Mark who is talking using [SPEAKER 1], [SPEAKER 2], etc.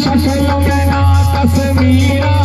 [SPEAKER 1] शक्ल में ना तस्वीरा